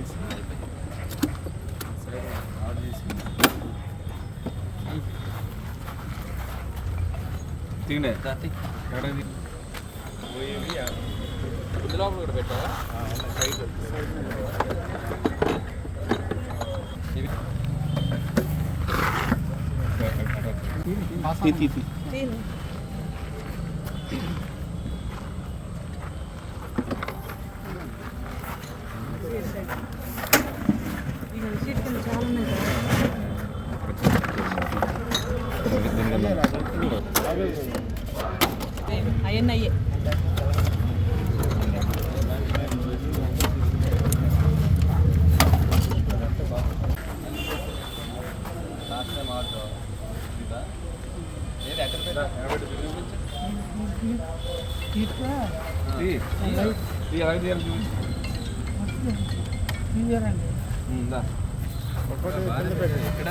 చేసి ఆర్డర్ చేసి తిండే ఎక్కడికి పోయేవి లోపల కూడా పెట్టావా సైడ్ తీ తీ చూపించు ఉందా ఇక్కడ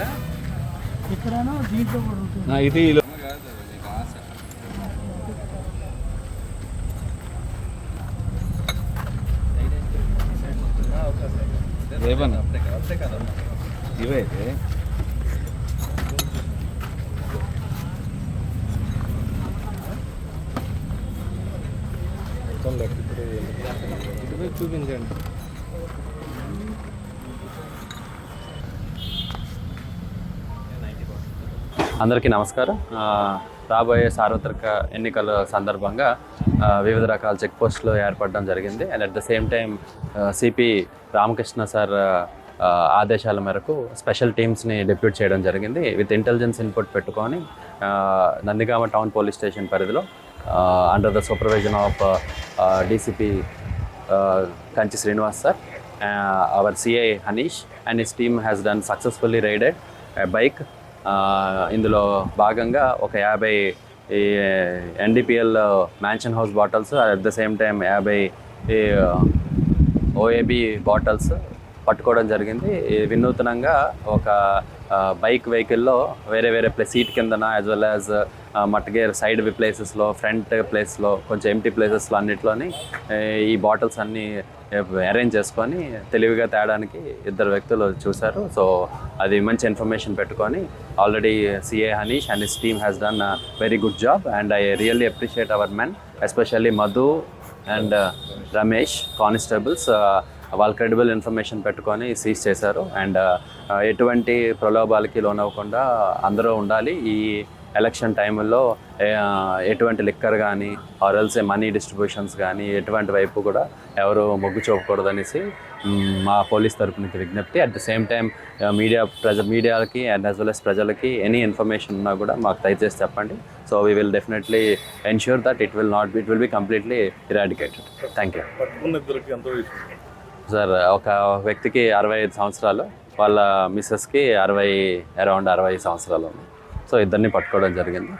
ఇక్కడనో దీంట్లో కూడా ఉంటుంది ఇది కదా ఇవైతే చూపించండి. అందరికీ నమస్కారం. రాబోయే సార్వత్రిక ఎన్నికల సందర్భంగా వివిధ రకాల చెక్ పోస్టులు ఏర్పడడం జరిగింది. And at the same time CP Ramakrishna sir ఆదేశాల మేరకు స్పెషల్ టీమ్స్ని డిప్యూట్ చేయడం జరిగింది. విత్ ఇంటెలిజెన్స్ ఇన్పుట్ పెట్టుకొని నందిగామ టౌన్ పోలీస్ స్టేషన్ పరిధిలో under the supervision of DCP Kanchi Srinivas sir our CI Hanish and his team has done successfully raided bike ఇందులో భాగంగా ఒక యాభై ఈ NDPL mansion house bottles at the same time యాభై ఈ ఓఏబి bottles పట్టుకోవడం జరిగింది. ఈ వినూతనంగా ఒక బైక్ వెహికల్లో వేరే వేరే ప్లేస్ సీట్ కిందన as well as mudguard side ప్లేసెస్లో ఫ్రంట్ ప్లేస్లో కొంచెం ఎంటీ ప్లేసెస్లో అన్నిట్లోని ఈ బాటిల్స్ అన్నీ అరేంజ్ చేసుకొని తెలివిగా తేడానికి ఇద్దరు వ్యక్తులు చూశారు. సో అది మంచి ఇన్ఫర్మేషన్ పెట్టుకొని already CA Hanish and his team has done very good job and I really appreciate our men especially Madhu and Ramesh constables వాళ్ళ క్రెడిబుల్ ఇన్ఫర్మేషన్ పెట్టుకొని సీజ్ చేశారు. అండ్ uh, ఎటువంటి ప్రలోభాలకి లోనవ్వకుండా అందరూ ఉండాలి. ఈ ఎలక్షన్ టైంలో ఎటువంటి లిక్కర్ కానీ ఆర్ఎల్సే మనీ డిస్ట్రిబ్యూషన్స్ కానీ ఎటువంటి వైపు కూడా ఎవరు మొగ్గు చూపకూడదనేసి మా పోలీస్ తరపు నుంచి విజ్ఞప్తి. At the same time media ప్రజ మీడియాకి అండ్ యాజ్ వెల్ ఎస్ ప్రజలకి ఎనీ ఇన్ఫర్మేషన్ ఉన్నా కూడా మాకు దయచేసి చెప్పండి. So we will definitely ensure that it will not it will be completely eradicated thank you sir ఒక వ్యక్తికి అరవై ఐదు సంవత్సరాలు వాళ్ళ మిస్సెస్కి అరవై అరౌండ్ అరవై సంవత్సరాలు ఉన్నాయి సో ఇద్దరిని పట్టుకోవడం జరిగింది.